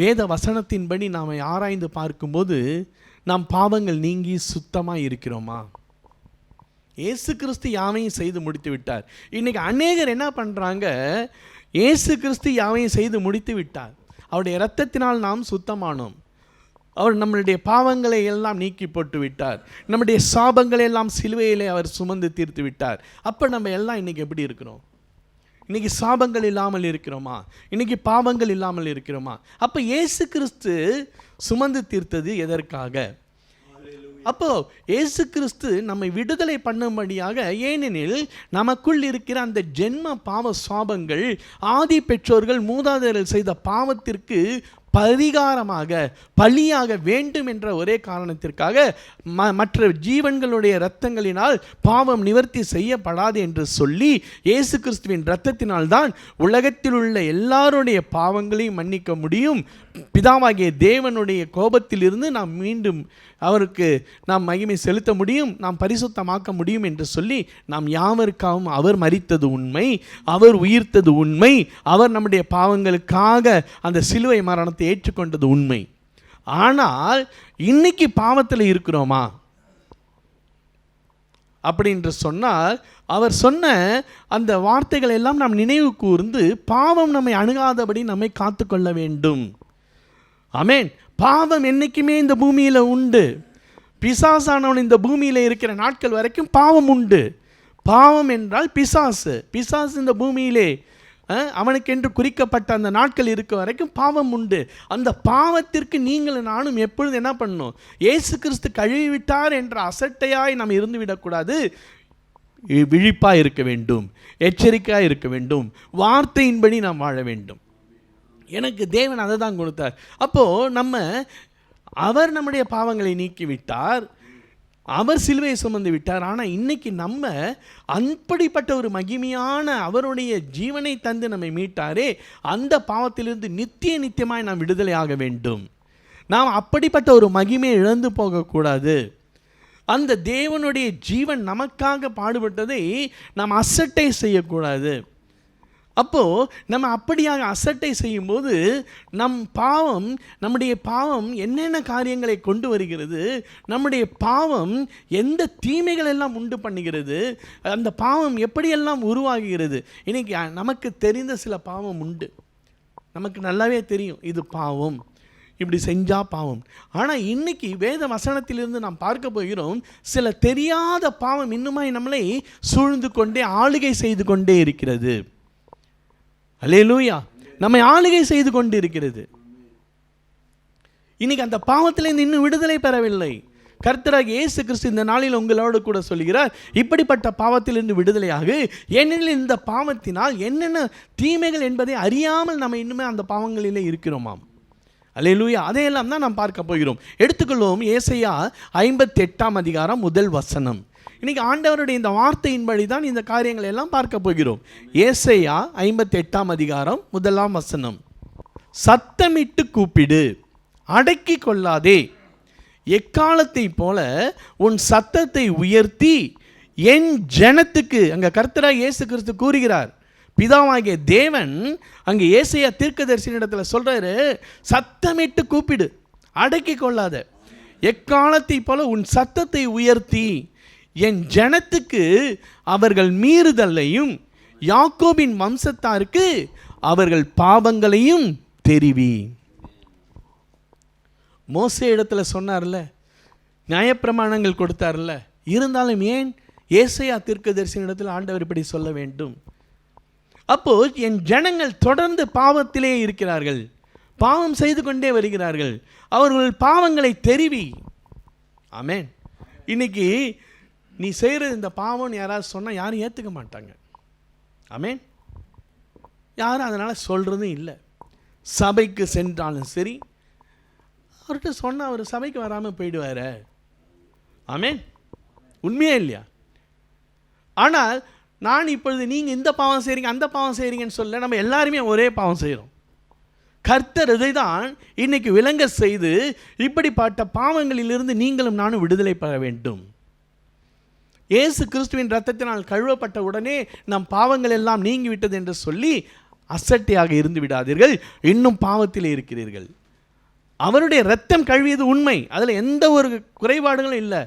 வேத வசனத்தின்படி நாம் ஆராய்ந்து பார்க்கும்போது நாம் பாவங்கள் நீங்கி சுத்தமாக இருக்கிறோமா? ஏசு கிறிஸ்து யாவையும் செய்து முடித்து விட்டார். இன்றைக்கி அநேகர் என்ன பண்ணுறாங்க ஏசு கிறிஸ்து யாவையும் செய்து முடித்து விட்டார். அவருடைய இரத்தத்தினால் நாம் சுத்தமானோம். அவர் நம்மளுடைய பாவங்களை எல்லாம் நீக்கி போட்டு விட்டார். நம்முடைய சாபங்களை எல்லாம் சிலுவையிலே அவர் சுமந்து தீர்த்து விட்டார். அப்போ நம்ம எல்லாம் இன்னைக்கு எப்படி இருக்கிறோம்? இன்னைக்கு சாபங்கள் இல்லாமல் இருக்கிறோமா? இன்னைக்கு பாவங்கள் இல்லாமல் இருக்கிறோமா? அப்போ இயேசு கிறிஸ்து சுமந்து தீர்த்தது எதற்காக? அப்போ இயேசு கிறிஸ்து நம்மை விடுதலை பண்ணும்படியாக ஏனெனில் நமக்குள் இருக்கிற அந்த ஜென்ம பாவ சாபங்கள் ஆதி பெற்றோர்கள் மூதாதையர்கள் செய்த பாவத்திற்கு பரிகாரமாக பலியாக வேண்டும் என்ற ஒரே காரணத்திற்காக ம மற்ற ஜீவன்களுடைய இரத்தங்களினால் பாவம் நிவர்த்தி செய்யப்படாது என்று சொல்லி இயேசு கிறிஸ்துவின் இரத்தத்தினால்தான் உலகத்தில் உள்ள எல்லாருடைய பாவங்களையும் மன்னிக்க முடியும். பிதாவாகிய தேவனுடைய கோபத்திலிருந்து நாம் மீண்டும் அவருக்கு நாம் மகிமை செலுத்த முடியும் நாம் பரிசுத்தமாக்க முடியும் என்று சொல்லி நாம் யாவருக்காகவும் அவர் மறித்தது உண்மை அவர் உயிர்த்தது உண்மை அவர் நம்முடைய பாவங்களுக்காக அந்த சிலுவை மரணத்தை ஏற்றுக்கொண்டது உண்மை. ஆனால் இன்னைக்கு பாவத்தில் இருக்கிறோமா? அப்படி என்று சொன்னால் அவர் சொன்ன அந்த வார்த்தைகள் எல்லாம் நாம் நினைவு கூர்ந்து பாவம் நம்மை அணுகாதபடி நம்மை காத்துக்கொள்ள வேண்டும். அமேன் பாவம் என்னைக்குமே இந்த பூமியில் உண்டு. பிசாசானவன் இந்த பூமியில் இருக்கிற நாட்கள் வரைக்கும் பாவம் உண்டு. பாவம் என்றால் பிசாசு. பிசாசு இந்த பூமியிலே அவனுக்கு அவனுக்கென்று குறிக்கப்பட்ட அந்த நாட்கள் இருக்க வரைக்கும் பாவம் உண்டு. அந்த பாவத்திற்கு நீங்கள் நானும் எப்பொழுது என்ன பண்ணணும் இயேசு கிறிஸ்து கழுவி விட்டார் என்ற அசட்டையாய் நாம் இருந்து விடக்கூடாது விழிப்பாக இருக்க வேண்டும். எச்சரிக்கையாக இருக்க வேண்டும். வார்த்தையின்படி நாம் வாழ வேண்டும். எனக்கு தேவன் அதை தான் கொடுத்தார். அப்போது நம்ம அவர் நம்முடைய பாவங்களை நீக்கிவிட்டார். அவர் சிலுவையை சுமந்து விட்டார். ஆனால் இன்றைக்கி நம்ம அப்படிப்பட்ட ஒரு மகிமையான அவருடைய ஜீவனை தந்து நம்மை மீட்டாரே அந்த பாவத்திலிருந்து நித்திய நித்தியமாய் நாம் விடுதலையாக வேண்டும். நாம் அப்படிப்பட்ட ஒரு மகிமையை இழந்து போகக்கூடாது. அந்த தேவனுடைய ஜீவன் நமக்காக பாடுபட்டதை நாம் அசட்டை செய்யக்கூடாது. அப்போது நம்ம அப்படியாக அசட்டை செய்யும்போது நம் பாவம் நம்முடைய பாவம் என்னென்ன காரியங்களை கொண்டு வருகிறது நம்முடைய பாவம் எந்த தீமைகள் எல்லாம் உண்டு பண்ணுகிறது அந்த பாவம் எப்படியெல்லாம் உருவாகுகிறது இன்னைக்கு நமக்கு தெரிந்த சில பாவம் உண்டு. நமக்கு நல்லாவே தெரியும் இது பாவம் இப்படி செஞ்சா பாவம். ஆனால் இன்னைக்கு வேத வசனத்திலிருந்து நாம் பார்க்க போகிறோம் சில தெரியாத பாவம் இன்னுமாய் நம்மளை சூழ்ந்து கொண்டே ஆளுகை செய்து கொண்டே இருக்கிறது. அல்லேலூயா நம்மை ஆளுகை செய்து கொண்டு இருக்கிறது இன்னைக்கு அந்த பாவத்திலிருந்து இன்னும் விடுதலை பெறவில்லை. கர்த்தராக இயேசு கிறிஸ்து இந்த நாளில் உங்களோடு கூட சொல்கிறார் இப்படிப்பட்ட பாவத்திலிருந்து விடுதலையாக. ஏனெனில் இந்த பாவத்தினால் என்னென்ன தீமைகள் என்பதை அறியாமல் நம்ம இன்னுமே அந்த பாவங்களிலே இருக்கிறோமாம். அல்லேலூயா அதையெல்லாம் தான் நாம் பார்க்க போகிறோம். எடுத்துக்கொள்வோம் ஏசையா ஐம்பத்தி எட்டாம் அதிகாரம் முதல் வசனம். இன்னைக்கு ஆண்டவருடைய இந்த வார்த்தையின்படி தான் இந்த காரியங்களை எல்லாம் பார்க்க போகிறோம். ஏசையா ஐம்பத்தி எட்டாம் அதிகாரம் முதலாம் வசனம். சத்தமிட்டு கூப்பிடு அடக்கி கொள்ளாதே. எக்காலத்தை போல உன் சத்தத்தை உயர்த்தி என் ஜனத்துக்கு அங்க கர்த்தரா இயேசு கிறிஸ்து கூறுகிறார். பிதாவாகிய தேவன் அங்கே ஏசையா தீர்க்கதரிசனிடத்துல சொல்றாரு சத்தமிட்டு கூப்பிடு அடக்கி கொள்ளாத. எக்காலத்தை போல உன் சத்தத்தை உயர்த்தி என் ஜனத்துக்கு அவர்கள் மீறுதலையும் யாக்கோபின் வம்சத்தாருக்கு அவர்கள் பாவங்களையும் தெரிவி மோசே இடத்துல சொன்னார்ல நியாயப்பிரமாணங்கள் கொடுத்தார்ல இருந்தாலும் ஏன் ஏசையா தீர்க்கதரிசன இடத்தில் ஆண்டவர் இப்படி சொல்ல வேண்டும்? அப்போ என் ஜனங்கள் தொடர்ந்து பாவத்திலே இருக்கிறார்கள் பாவம் செய்து கொண்டே வருகிறார்கள் அவர்கள் பாவங்களை தெரிவி. ஆமேன். இன்னைக்கு நீ செய்கிறது இந்த பாவம்னு யாராவது சொன்னால் யாரும் ஏற்றுக்க மாட்டாங்க. ஆமேன். யாரும் அதனால் சொல்கிறதும் இல்லை. சபைக்கு சென்றாலும் சரி அவர்கிட்ட சொன்னால் அவர் சபைக்கு வராமல் போயிடுவார். ஆமேன். உண்மையே இல்லையா? ஆனால் நான் இப்பொழுது நீங்கள் இந்த பாவம் செய்கிறீங்க அந்த பாவம் செய்கிறீங்கன்னு சொல்ல நம்ம எல்லாருமே ஒரே பாவம் செய்கிறோம் கர்த்தர் இதை தான் இன்னைக்கு விளங்க செய்து இப்படிப்பட்ட பாவங்களிலிருந்து நீங்களும் நானும் விடுதலை பெற வேண்டும். இயேசு கிறிஸ்துவின் ரத்தத்தினால் கழுவப்பட்ட உடனே நம் பாவங்கள் எல்லாம் நீங்கிவிட்டது என்று சொல்லி அசட்டையாக இருந்து விடாதீர்கள். இன்னும் பாவத்திலே இருக்கிறீர்கள். அவருடைய ரத்தம் கழுவியது உண்மை. அதில் எந்த ஒரு குறைபாடுகளும் இல்லை.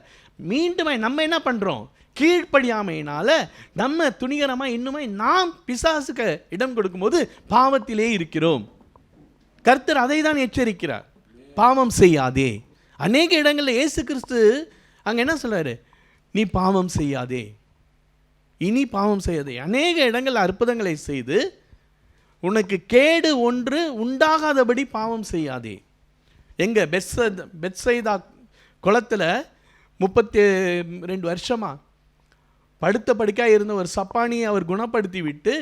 மீண்டும் நம்ம என்ன பண்ணுறோம் கீழ்ப்படியாமையினால் நம்ம துணிகரமாக இன்னுமே நாம் பிசாசுக்கு இடம் கொடுக்கும்போது பாவத்திலே இருக்கிறோம். கர்த்தர் அதை தான் எச்சரிக்கிறார். பாவம் செய்யாதே. அநேக இடங்களில் இயேசு கிறிஸ்து அங்கே என்ன சொல்கிறாரு நீ பாவம் செய்யாதே. இனி பாவம் செய்யாதே. அநேக இடங்கள் அற்புதங்களை செய்து உனக்கு கேடு ஒன்று உண்டாகாதபடி பாவம் செய்யாதே. எங்கே பெட்ஸ பெட்சைதா குளத்தில் முப்பத்தி ரெண்டு வருஷமா படுத்த படுக்காக இருந்த ஒரு சப்பானியை அவர் குணப்படுத்தி விட்டு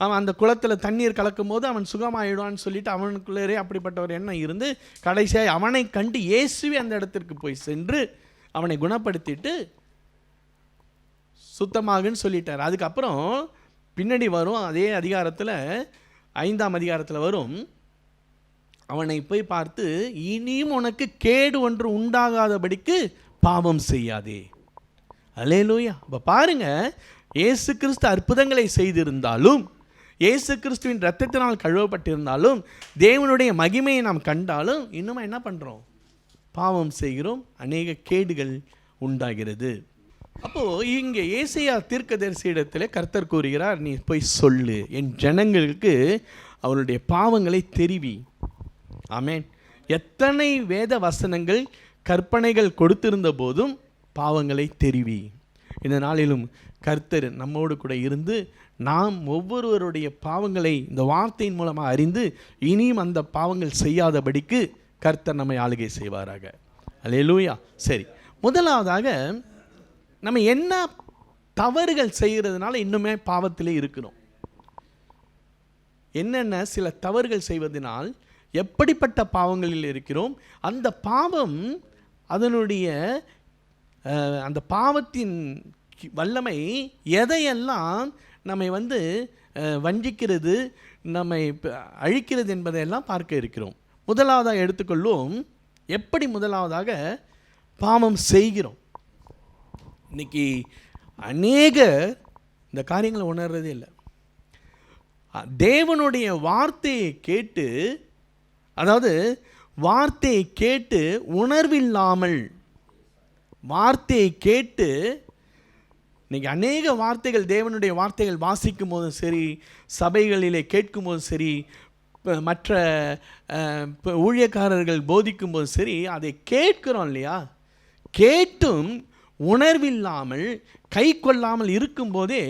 அவன் அந்த குளத்தில் தண்ணீர் கலக்கும் போது அவன் சுகமாயிடுவான்னு சொல்லிட்டு அவனுக்குள்ளேயே அப்படிப்பட்ட ஒரு எண்ணம் இருந்து கடைசியாக அவனை கண்டு இயேசுவே அந்த இடத்திற்கு போய் சென்று அவனை குணப்படுத்திட்டு சுத்தமாகுன்னு சொல்லிட்டார். அதுக்கப்புறம் பின்னாடி வரும் அதே அதிகாரத்தில் ஐந்தாம் அதிகாரத்தில் வரும் அவனை போய் பார்த்து இனியும் உனக்கு கேடு ஒன்று உண்டாகாதபடிக்கு பாவம் செய்யாதே. அலேலூயா அப்போ பாருங்க இயேசு கிறிஸ்து அற்புதங்களை செய்திருந்தாலும் இயேசு கிறிஸ்துவின் ரத்தத்தினால் கழுவப்பட்டிருந்தாலும் தேவனுடைய மகிமையை நாம் கண்டாலும் இன்னும் என்ன பண்ணுறோம் பாவம் செய்கிறோம் அநேக கேடுகள் உண்டாகிறது. அப்போது இங்கே ஏசையா தீர்க்கதரிசி இடத்துல கர்த்தர் கூறுகிறார் நீ போய் சொல்லு. என் ஜனங்களுக்கு அவருடைய பாவங்களை தெரிவி. ஆமேன். எத்தனை வேத வசனங்கள் கற்பனைகள் கொடுத்திருந்த போதும் பாவங்களை தெரிவி. இந்த நாளிலும் கர்த்தர் நம்மோடு கூட இருந்து நாம் ஒவ்வொருவருடைய பாவங்களை இந்த வார்த்தையின் மூலமாக அறிந்து இனியும் அந்த பாவங்கள் செய்யாதபடிக்கு கர்த்தர் நம்மை ஆளுகை செய்வாராக. அல்லேலூயா. சரி. முதலாவதாக நம்ம என்ன தவறுகள் செய்கிறதுனால இன்னுமே பாவத்திலே இருக்கிறோம். என்னென்ன சில தவறுகள் செய்வதனால் எப்படிப்பட்ட பாவங்களில் இருக்கிறோம் அந்த பாவம் அதனுடைய அந்த பாவத்தின் வல்லமை எதையெல்லாம் நம்மை வந்து வஞ்சிக்கிறது நம்மை அழிக்கிறது என்பதையெல்லாம் பார்க்க இருக்கிறோம். முதலாவதாக எடுத்துக்கொள்ளும் எப்படி முதலாவதாக பாவம் செய்கிறோம்? இன்னைக்கு அநேக இந்த காரியங்களை உணர்றதே இல்லை. தேவனுடைய வார்த்தையை கேட்டு அதாவது வார்த்தையை கேட்டு உணர்வில்லாமல் வார்த்தையை கேட்டு இன்னைக்கு அநேக வார்த்தைகள் தேவனுடைய வார்த்தைகள் வாசிக்கும் போதும் சரி சபைகளிலே கேட்கும் போதும் சரி மற்ற இப்போ ஊழியக்காரர்கள் போதிக்கும் போது சரி அதை கேட்கிறோம் இல்லையா? கேட்டும் உணர்வில்லாமல் கை கொள்ளாமல் இருக்கும்போதே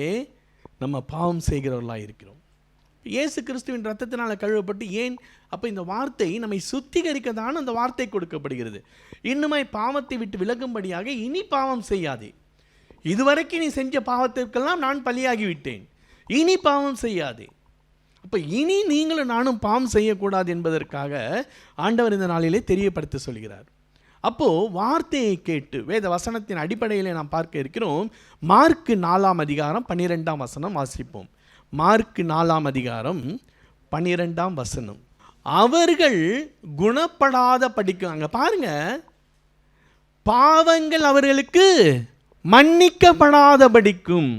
நம்ம பாவம் செய்கிறவர்களாக இருக்கிறோம். இயேசு கிறிஸ்துவின் ரத்தத்தினால் கழுவப்பட்டு ஏன்? அப்போ இந்த வார்த்தை நம்மை சுத்திகரிக்க தான் அந்த வார்த்தை கொடுக்கப்படுகிறது. இன்னுமாய் பாவத்தை விட்டு விலகும்படியாக இனி பாவம் செய்யாதே. இதுவரைக்கும் நீ செஞ்ச பாவத்திற்கெல்லாம் நான் பலியாகிவிட்டேன். இனி பாவம் செய்யாதே. அப்போ இனி நீங்களும் நானும் பாவம் செய்யக்கூடாது என்பதற்காக ஆண்டவர் இந்த நாளிலே தெரியப்படுத்த சொல்கிறார். அப்போ வார்த்தையை கேட்டு வேத வசனத்தின் அடிப்படையிலே நாம் பார்க்க இருக்கிறோம். மார்க்கு நாலாம் அதிகாரம் பன்னிரெண்டாம் வசனம் வாசிப்போம். மார்க்கு நாலாம் அதிகாரம் பன்னிரெண்டாம் வசனம். அவர்கள் குணப்படாத படிக்கும் அங்கே பாருங்க. பாவங்கள் அவர்களுக்கு மன்னிக்கப்படாத படிக்கும்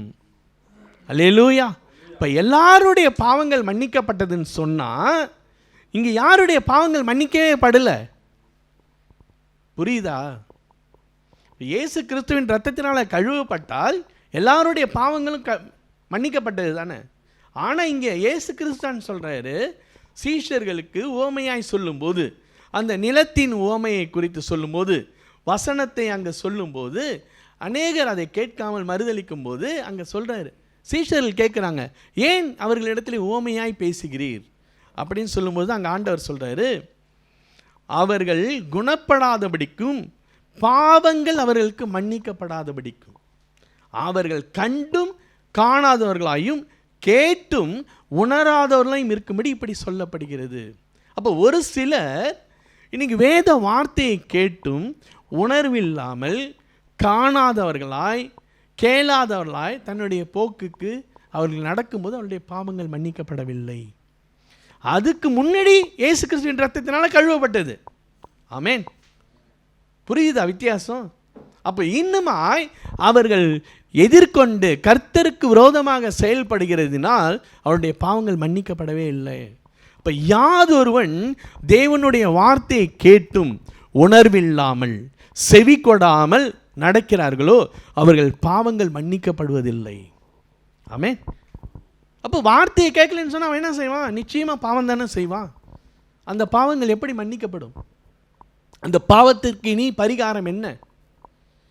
அல்லேலூயா. இப்போ எல்லாருடைய பாவங்கள் மன்னிக்கப்பட்டதுன்னு சொன்னால் இங்கே யாருடைய பாவங்கள் மன்னிக்கவே படலை? புரியுதா? இயேசு கிறிஸ்துவின் ரத்தத்தினால் கழுவப்பட்டால் எல்லாருடைய பாவங்களும் க மன்னிக்கப்பட்டது தானே? ஆனால் இங்கே இயேசு கிறிஸ்தான் சொல்கிறாரு சீஷர்களுக்கு ஓமையாய் சொல்லும்போது அந்த நிலத்தின் ஓமையை குறித்து சொல்லும்போது வசனத்தை அங்கே சொல்லும்போது அநேகர் அதை கேட்காமல் மறுதளிக்கும் போது அங்கே சொல்கிறாரு சீஷர்கள் கேட்குறாங்க ஏன் அவர்களிடத்தில் ஓமையாய் பேசுகிறீர்? அப்படின்னு சொல்லும்போது அங்கே ஆண்டவர் சொல்கிறாரு அவர்கள் குணப்படாதபடிக்கும் பாவங்கள் அவர்களுக்கு மன்னிக்கப்படாதபடிக்கும். அவர்கள் கண்டும் காணாதவர்களாயும் கேட்டும் உணராதவர்களாயும் இருக்கும்படி இப்படி சொல்லப்படுகிறது. அப்போ ஒரு சிலர் இன்னைக்கு வேத வார்த்தையை கேட்டும் உணர்வில்லாமல் காணாதவர்களாய் கேளாதவர்களாய் தன்னுடைய போக்குக்கு அவர்கள் நடக்கும்போது அவருடைய பாவங்கள் மன்னிக்கப்படவில்லை. அதுக்கு முன்னாடி இயேசு கிறிஸ்துவின் ரத்தத்தினால் கழுவப்பட்டது. ஆமேன். புரியுதா வித்தியாசம்? அப்போ இன்னுமாய் அவர்கள் எதிர்கொண்டு கர்த்தருக்கு விரோதமாக செயல்படுகிறதுனால் அவருடைய பாவங்கள் மன்னிக்கப்படவே இல்லை. இப்போ யாதொருவன் தேவனுடைய வார்த்தையை கேட்டும் உணர்வில்லாமல் செவி கொடாமல் நடக்கிறார்களோ அவர்கள் பாவங்கள் மன்னிக்கப்படுவதில்லை. ஆமே அப்போ வார்த்தையை கேட்கலன்னு சொன்னால் அவன் என்ன செய்வான்? நிச்சயமாக பாவம் தானே செய்வான். அந்த பாவங்கள் எப்படி மன்னிக்கப்படும்? அந்த பாவத்திற்கு இனி பரிகாரம் என்ன?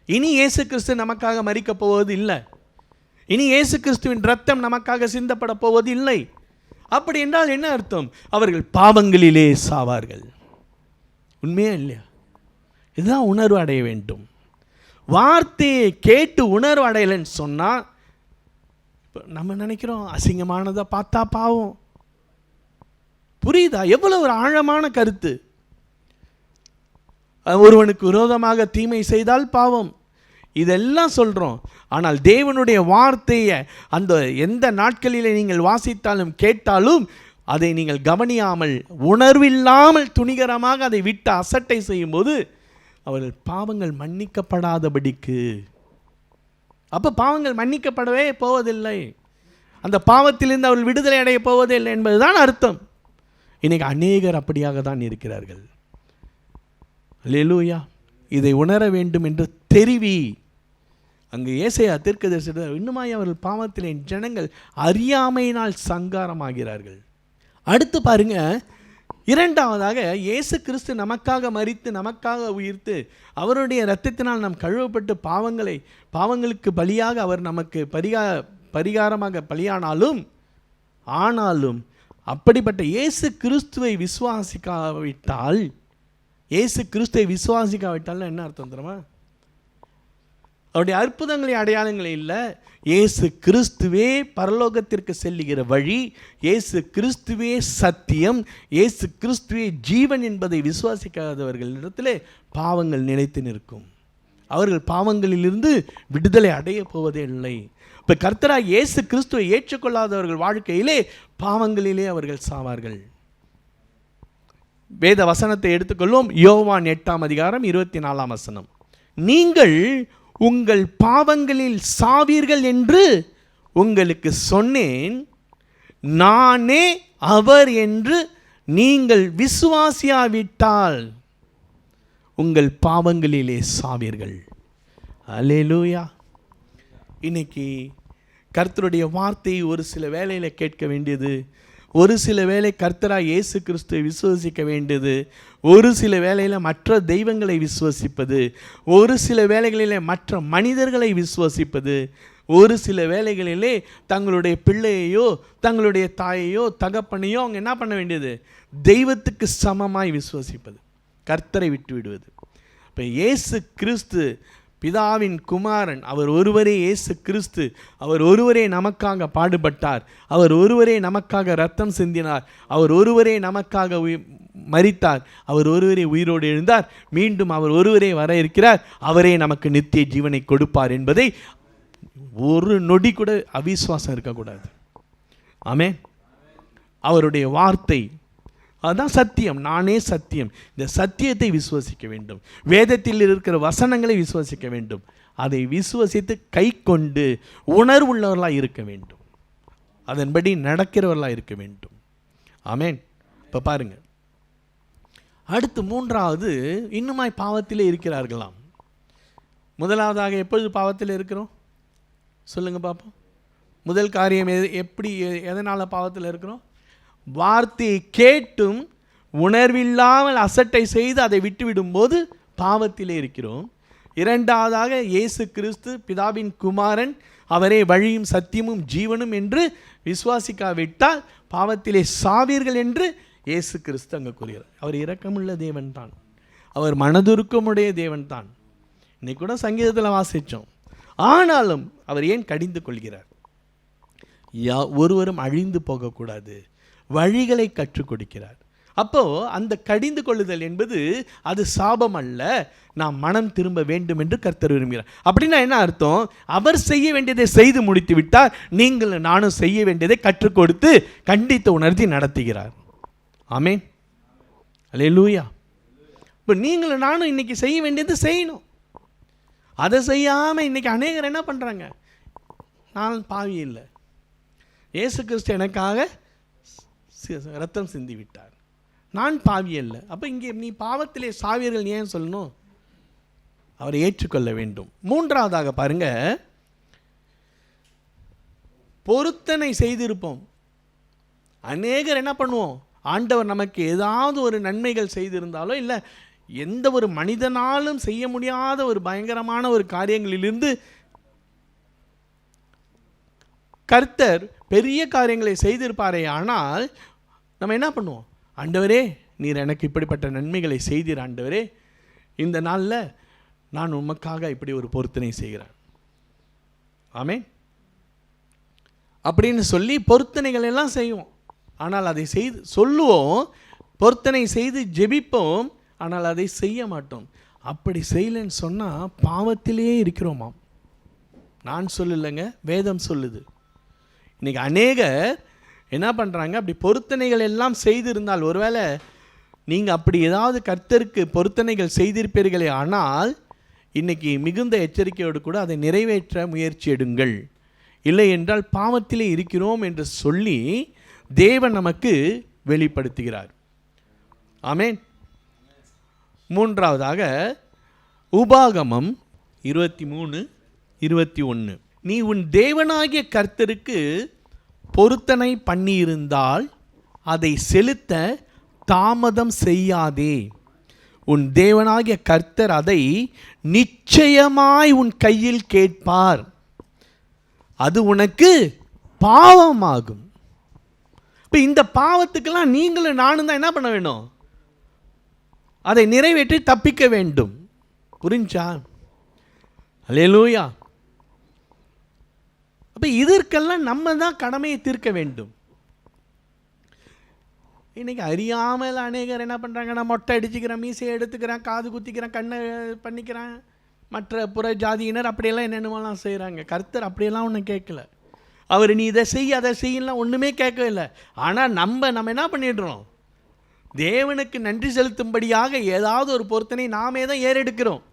இனி இயேசு கிறிஸ்து நமக்காக மறிக்கப் போவது இல்லை. இனி இயேசு கிறிஸ்துவின் ரத்தம் நமக்காக சிந்தப்பட போவது இல்லை. அப்படி என்றால் என்ன அர்த்தம்? அவர்கள் பாவங்களிலே சாவார்கள். உண்மையா இல்லையா? இதுதான் உணர்வு அடைய வேண்டும். வார்த்தையை கேட்டு உணர்வு அடையலைன்னு சொன்னால் நம்ம நினைக்கிறோம் அசிங்கமானதை பார்த்தா பாவம். புரியுதா? எவ்வளவு ஒரு ஆழமான கருத்து. ஒருவனுக்கு விரோதமாக தீமை செய்தால் பாவம். இதெல்லாம் சொல்கிறோம் ஆனால் தேவனுடைய வார்த்தையை அந்த எந்த நாட்களிலே நீங்கள் வாசித்தாலும் கேட்டாலும் அதை நீங்கள் கவனியாமல் உணர்வில்லாமல் துணிகரமாக அதை விட்டு அசட்டை செய்யும்போது அவர்கள் பாவங்கள் மன்னிக்கப்படாதபடிக்கு. அப்போ பாவங்கள் மன்னிக்கப்படவே போவதில்லை. அந்த பாவத்திலிருந்து அவர்கள் விடுதலை அடைய போவதில்லை இல்லை என்பதுதான் அர்த்தம். இன்னைக்கு அநேகர் அப்படியாக தான் இருக்கிறார்கள். லெலூயா இதை உணர வேண்டும் என்று தெரிவி. அங்கு ஏசையா தீர்க்கதரிசிடர் இன்னுமாய் அவர்கள் பாவத்திலே ஜனங்கள் அறியாமையினால் சங்காரமாகிறார்கள். அடுத்து பாருங்க இரண்டாவதாக இயேசு கிறிஸ்து நமக்காக மறித்து நமக்காக உயிர்த்து அவருடைய இரத்தத்தினால் நாம் கழுவப்பட்டு பாவங்களை பாவங்களுக்கு பலியாக அவர் நமக்கு பரிகா பரிகாரமாக பலியானாலும் ஆனாலும் அப்படிப்பட்ட இயேசு கிறிஸ்துவை விசுவாசிக்காவிட்டால் இயேசு கிறிஸ்துவை விசுவாசிக்காவிட்டால் என்ன அர்த்தம் தெரியுமா? அவருடைய அற்புதங்களை அடையாளங்களே இல்லை. இயேசு கிறிஸ்துவே பரலோகத்திற்கு செல்லுகிற வழி இயேசு கிறிஸ்துவே சத்தியம் இயேசு கிறிஸ்துவே ஜீவன் என்பதை விசுவாசிக்காதவர்களிடத்திலே பாவங்கள் நிலைத்து நிற்கும். அவர்கள் பாவங்களிலிருந்து விடுதலை அடைய போவதே இல்லை. இப்போ கர்த்தரா இயேசு கிறிஸ்துவை ஏற்றுக்கொள்ளாதவர்கள் வாழ்க்கையிலே பாவங்களிலே அவர்கள் சாவார்கள். வேத வசனத்தை எடுத்துக்கொள்வோம். யோவான் எட்டாம் அதிகாரம் இருபத்தி நாலாம் வசனம். நீங்கள் உங்கள் பாவங்களில் சாவீர்கள் என்று உங்களுக்கு சொன்னேன். நானே அவர் என்று நீங்கள் விசுவாசியாவிட்டால் உங்கள் பாவங்களிலே சாவீர்கள். அலேலூயா இன்னைக்கு கர்த்தருடைய வார்த்தையை ஒரு சில வேலையில் கேட்க வேண்டியது ஒரு சில வேளை கர்த்தரா இயேசு கிறிஸ்துவை விசுவசிக்க வேண்டியது ஒரு சில வேளையில் மற்ற தெய்வங்களை விசுவசிப்பது ஒரு சில வேலைகளில் மற்ற மனிதர்களை விசுவசிப்பது ஒரு சில வேலைகளிலே தங்களுடைய பிள்ளையையோ தங்களுடைய தாயையோ தகப்பனையோ அவங்க என்ன பண்ண வேண்டியது? தெய்வத்துக்கு சமமாய் விசுவசிப்பது கர்த்தரை விட்டு விடுவது இப்போ இயேசு கிறிஸ்து பிதாவின் குமாரன் அவர் ஒருவரே இயேசு கிறிஸ்து அவர் ஒருவரே நமக்காக பாடுபட்டார் அவர் ஒருவரே நமக்காக ரத்தம் சிந்தினார் அவர் ஒருவரே நமக்காக மறித்தார் அவர் ஒருவரே உயிரோடு எழுந்தார் மீண்டும் அவர் ஒருவரே வர இருக்கிறார் அவரே நமக்கு நித்திய ஜீவனை கொடுப்பார் என்பதை ஒரு நொடி கூட அவிஸ்வாசம் இருக்கக்கூடாது. ஆமே அவருடைய வார்த்தை அதுதான் சத்தியம் நானே சத்தியம். இந்த சத்தியத்தை விசுவசிக்க வேண்டும். வேதத்தில் இருக்கிற வசனங்களை விசுவசிக்க வேண்டும். அதை விசுவசித்து கை கொண்டு உணர்வுள்ளவர்களாக இருக்க வேண்டும். அதன்படி நடக்கிறவர்களாக இருக்க வேண்டும். ஆமேன். இப்போ பாருங்கள் அடுத்து மூன்றாவது இன்னுமாய் பாவத்திலே இருக்கிறார்களாம். முதலாவதாக எப்பொழுது பாவத்தில் இருக்கிறோம்? சொல்லுங்கள் பார்ப்போம் முதல் காரியம் எது எப்படி எ- பாவத்தில் இருக்கிறோம்? வார்த்தையை கேட்டும் உணர்வில்லாமல் அசட்டை செய்து அதை விட்டுவிடும்போது பாவத்திலே இருக்கிறோம். இரண்டாவதாக இயேசு கிறிஸ்து பிதாவின் குமாரன் அவரே வழியும் சத்தியமும் ஜீவனும் என்று விசுவாசிக்காவிட்டால் பாவத்திலே சாவீர்கள் என்று இயேசு கிறிஸ்து அங்கே கூறுகிறார். அவர் இரக்கமுள்ள தேவன் தான். அவர் மனதுருக்கமுடைய தேவன் தான். இன்னைக்கு கூட சங்கீதத்தில் வாசித்தோம் ஆனாலும் அவர் ஏன் கடிந்து கொள்கிறார்? யா ஒருவரும் அழிந்து போகக்கூடாது. வழிகளை கற்றுக் கொடுக்கிறார். அப்போது அந்த கடிந்து கொள்ளுதல் என்பது அது சாபம் அல்ல. நாம் மனம் திரும்ப வேண்டும் என்று கர்த்தர் விரும்புகிறார். அப்படின்னா என்ன அர்த்தம்? அவர் செய்ய வேண்டியதை செய்து முடித்து விட்டார். நீங்கள் நானும் செய்ய வேண்டியதை கற்றுக் கொடுத்து கண்டித்து உணர்த்தி நடத்துகிறார். ஆமேன். அலே லூயா இப்போ நீங்களும் நானும் இன்னைக்கு செய்ய வேண்டியது செய்யணும். அதை செய்யாமல் இன்னைக்கு அநேகர் என்ன பண்ணுறாங்க நான் பாவி இல்லை. இயேசு கிறிஸ்து எனக்காக ரத்தம் சிந்தி விட்டார் நான் பாவி அல்ல. அப்போ இங்கே நீ பாவத்திலே சாவியர்கள் ஏன் சொல்லணும்? அவரை ஏற்றுக்கொள்ள வேண்டும். மூன்றாவதாக பாருங்க. பொருத்தனை செய்திருப்போம். அநேகர் என்ன பண்ணுவோம்? ஆண்டவர் நமக்கு ஏதாவது ஒரு நன்மைகள் செய்திருந்தாலோ இல்லை எந்த ஒரு மனிதனாலும் செய்ய முடியாத ஒரு பயங்கரமான ஒரு காரியங்களிலிருந்து கர்த்தர் பெரிய காரியங்களை செய்திருப்பாரே ஆனால் நம்ம என்ன பண்ணுவோம்? ஆண்டவரே நீர் எனக்கு இப்படிப்பட்ட நன்மைகளை செய்தீர் ஆண்டவரே. இந்த நாளில் நான் உமக்காக இப்படி ஒரு பொருத்தனை செய்கிறேன். ஆமே அப்படின்னு சொல்லி பொருத்தனைகள் எல்லாம் செய்வோம். ஆனால் அதை செய்து சொல்லுவோம் பொருத்தனை செய்து ஜெபிப்போம் ஆனால் அதை செய்ய மாட்டோம். அப்படி செய்யலைன்னு சொன்னால் பாவத்திலேயே இருக்கிறோமாம். நான் சொல்லலைங்க வேதம் சொல்லுது. இன்னைக்கு அநேகர் என்ன பண்ணுறாங்க அப்படி பொருத்தனைகள் எல்லாம் செய்திருந்தால் ஒருவேளை நீங்கள் அப்படி ஏதாவது கர்த்தருக்கு பொருத்தனைகள் செய்திருப்பீர்களே ஆனால் இன்னைக்கு மிகுந்த எச்சரிக்கையோடு கூட அதை நிறைவேற்ற முயற்சி எடுங்கள். இல்லை என்றால் பாவத்திலே இருக்கிறோம் என்று சொல்லி தேவன் நமக்கு வெளிப்படுத்துகிறார். ஆமேன். மூன்றாவதாக உபாகமம் இருபத்தி மூணு இருபத்தி ஒன்று. நீ உன் தேவனாகிய கர்த்தருக்கு பொருத்தனை பண்ணியிருந்தால் அதை செலுத்த தாமதம் செய்யாதே. உன் தேவனாகிய கர்த்தர் அதை நிச்சயமாய் உன் கையில் கேட்பார். அது உனக்கு பாவமாகும். இப்போ இந்த பாவத்துக்கெல்லாம் நீங்களும் நானும் தான் என்ன பண்ண வேணும்? அதை நிறைவேற்றி தப்பிக்க வேண்டும். புரிஞ்சா? அல்லேலூயா அப்போ இதற்கெல்லாம் நம்ம தான் கடமையை தீர்க்க வேண்டும். இன்றைக்கி அறியாமல் அநேகர் என்ன பண்ணுறாங்க மொட்டை அடிச்சுக்கிறேன் மீசையை எடுத்துக்கிறேன் காது குத்திக்கிறேன் கண்ணை பண்ணிக்கிறேன். மற்ற புற ஜாதியினர் அப்படியெல்லாம் என்னென்னலாம் செய்கிறாங்க கர்த்தர் அப்படியெல்லாம் ஒன்றும் கேட்கல. அவர் நீ இதை செய் அதை செய்யலாம் ஒன்றுமே கேட்கவே இல்லை ஆனால் நம்ம நம்ம என்ன பண்ணிடுறோம்? தேவனுக்கு நன்றி செலுத்தும்படியாக ஏதாவது ஒரு பொருத்தனை நாமே தான் ஏறெடுக்கிறோம்.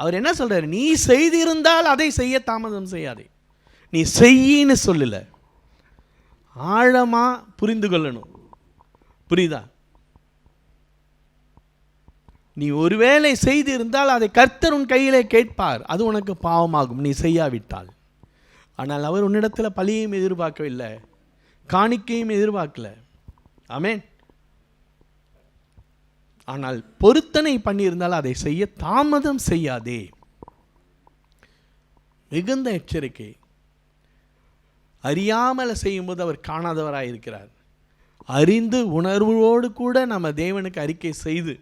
அவர் என்ன சொல்கிறார் நீ செய்திருந்தால் அதை செய்ய தாமதம் செய்யாதே. நீ செய்யின்னு சொல்லல. ஆழமா புரிந்து கொள்ளணும். புரியுதா? நீ ஒருவேளை செய்திருந்தால் அதை கர்த்தர் உன் கையிலே கேட்பார். அது உனக்கு பாவமாகும். நீ செய்யாவிட்டால். ஆனால் அவர் உன்னிடத்தில் பழியையும் எதிர்பார்க்கவில்லை. காணிக்கையும் எதிர்பார்க்கல. ஆமேன். ஆனால் பொருத்தனை பண்ணியிருந்தால் அதை செய்ய தாமதம் செய்யாதே. மிகுந்த எச்சரிக்கை. அறியாமல் செய்யும்போது அவர் காணாதவராக இருக்கிறார். அறிந்து உணர்வோடு கூட நம்ம தேவனுக்கு அறிக்கை செய்து.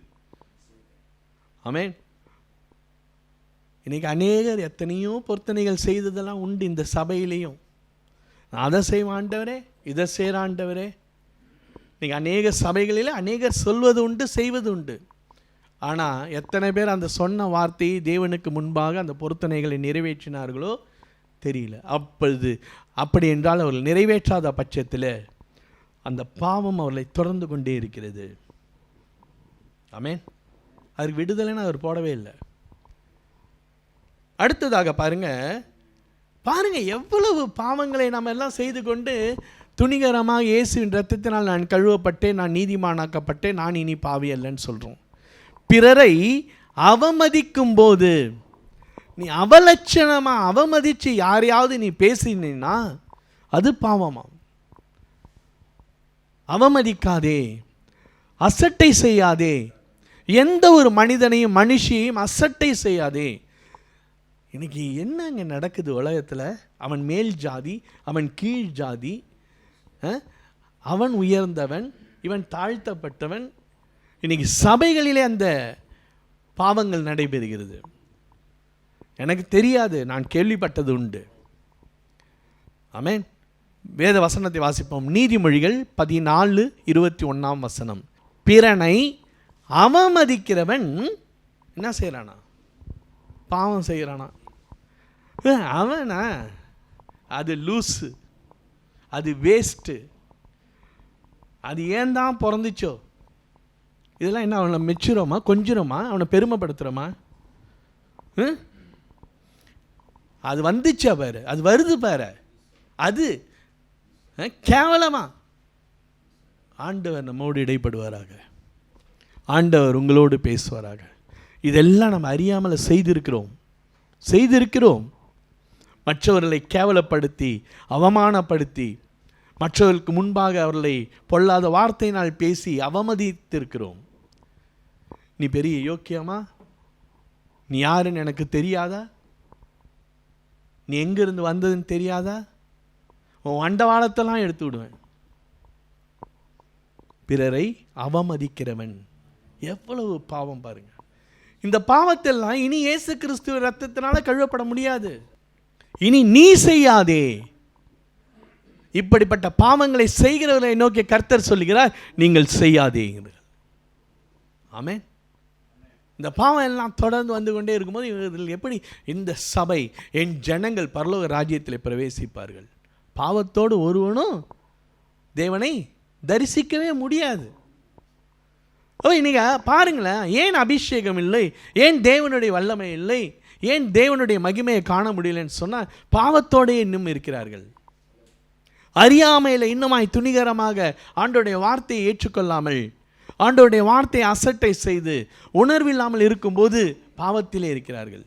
ஆமேன். இன்றைக்கி அநேகர் எத்தனையோ பொருத்தனைகள் செய்ததெல்லாம் உண்டு இந்த சபையிலையும். நான் அதை செய்வாண்டவரே இதை செய்கிற இன்றைக்கி அநேக சபைகளில் அநேகர் சொல்வது உண்டு செய்வது உண்டு. ஆனால் எத்தனை பேர் அந்த சொன்ன வார்த்தையை தேவனுக்கு முன்பாக அந்த பொருத்தனைகளை நிறைவேற்றினார்களோ தெரியல. அப்பொழுது அப்படி என்றால் அவர்கள் நிறைவேற்றாத பட்சத்தில் அந்த பாவம் அவர்களை தொடர்ந்து கொண்டே இருக்கிறது. ஆமேன். அதுக்கு விடுதலைன்னு அவர் போடவே இல்லை. அடுத்ததாக பாருங்கள் பாருங்கள் எவ்வளவு பாவங்களை நாம் எல்லாம் செய்து கொண்டு துணிகரமாக இயேசுவின் ரத்தத்தினால் நான் கழுவப்பட்டேன் நான் நீதிமானாக்கப்பட்டேன் நான் இனி பாவி அல்லன்னு சொல்கிறோம் பிறரை அவமதிக்கும் போது நீ அவலட்சணமாக அவமதித்து யாரையாவது நீ பேசினா அது பாவமாம். அவமதிக்காதே அசட்டை செய்யாதே எந்த ஒரு மனிதனையும் மனுஷியையும் அசட்டை செய்யாதே. இன்னைக்கு என்னங்க நடக்குது உலகத்தில்? அவன் மேல் ஜாதி அவன் கீழ் ஜாதி அவன் உயர்ந்தவன் இவன் தாழ்த்தப்பட்டவன். இன்னைக்கு சபைகளிலே அந்த பாவங்கள் நடைபெறுகிறது. எனக்கு தெரியாது நான் கேள்விப்பட்டது உண்டு. ஆமென். வேத வசனத்தை வாசிப்போம். நீதிமொழிகள் பதினாலு இருபத்தி ஒன்றாம் வசனம். பிறனை அவமதிக்கிறவன் என்ன செய்கிறானா பாவம் செய்கிறானா அவனா? அது லூஸு அது வேஸ்ட்டு. அது ஏன் தான் பிறந்துச்சோ? இதெல்லாம் என்ன அவனை மெச்சுறோமா? கொஞ்சுறோமா? அவனை பெருமைப்படுத்துகிறோமா ம்? அது வந்துச்சா பாரு. அது வருது பாரு. அது அஹ், கேவலமா. ஆண்டவர் நம்மோடு இடைப்படுவாராக. ஆண்டவர் உங்களோடு பேசுவாராக. இதெல்லாம் நம்ம அறியாமல் செய்திருக்கிறோம். செய்திருக்கிறோம். மற்றவர்களை கேவலப்படுத்தி அவமானப்படுத்தி மற்றவர்களுக்கு முன்பாக அவர்களை பொல்லாத வார்த்தையினால் பேசி அவமதித்திருக்கிறோம். நீ பெரிய யோக்கியமா? நீ யாருன்னு எனக்கு தெரியாதா? நீ எங்கேருந்து வந்ததுன்னு தெரியாதா? உன் அண்டவாளத்தெல்லாம் எடுத்து விடுவேன். பிறரை அவமதிக்கிறவன். எவ்வளவு பாவம் பாருங்க. இந்த பாவத்தெல்லாம் இனி இயேசு கிறிஸ்துவ ரத்தத்தினால கழுவப்பட முடியாது. இனி நீ செய்யாதே. இப்படிப்பட்ட பாவங்களை செய்கிறவர்களை நோக்கி கர்த்தர் சொல்லுகிறார் நீங்கள் செய்யாதே. ஆமே இந்த பாவம் எல்லாம் தொடர்ந்து வந்து கொண்டே இருக்கும்போது இவர்கள் எப்படி இந்த சபை என் ஜனங்கள் பரலோக ராஜ்யத்தில் பிரவேசிப்பார்கள்? பாவத்தோடு ஒருவனும் தேவனை தரிசிக்கவே முடியாது. ஓ இன்னைக்கு பாருங்களேன் ஏன் அபிஷேகம் இல்லை? ஏன் தேவனுடைய வல்லமை இல்லை? ஏன் தேவனுடைய மகிமையை காண முடியலன்னு சொன்னால் பாவத்தோடே இன்னும் இருக்கிறார்கள். அறியாமையில் இன்னுமாய் துணிகரமாக ஆண்டோடைய வார்த்தையை ஏற்றுக்கொள்ளாமல் ஆண்டோடைய வார்த்தையை அசட்டை செய்து உணர்வில்லாமல் இருக்கும்போது பாவத்திலே இருக்கிறார்கள்.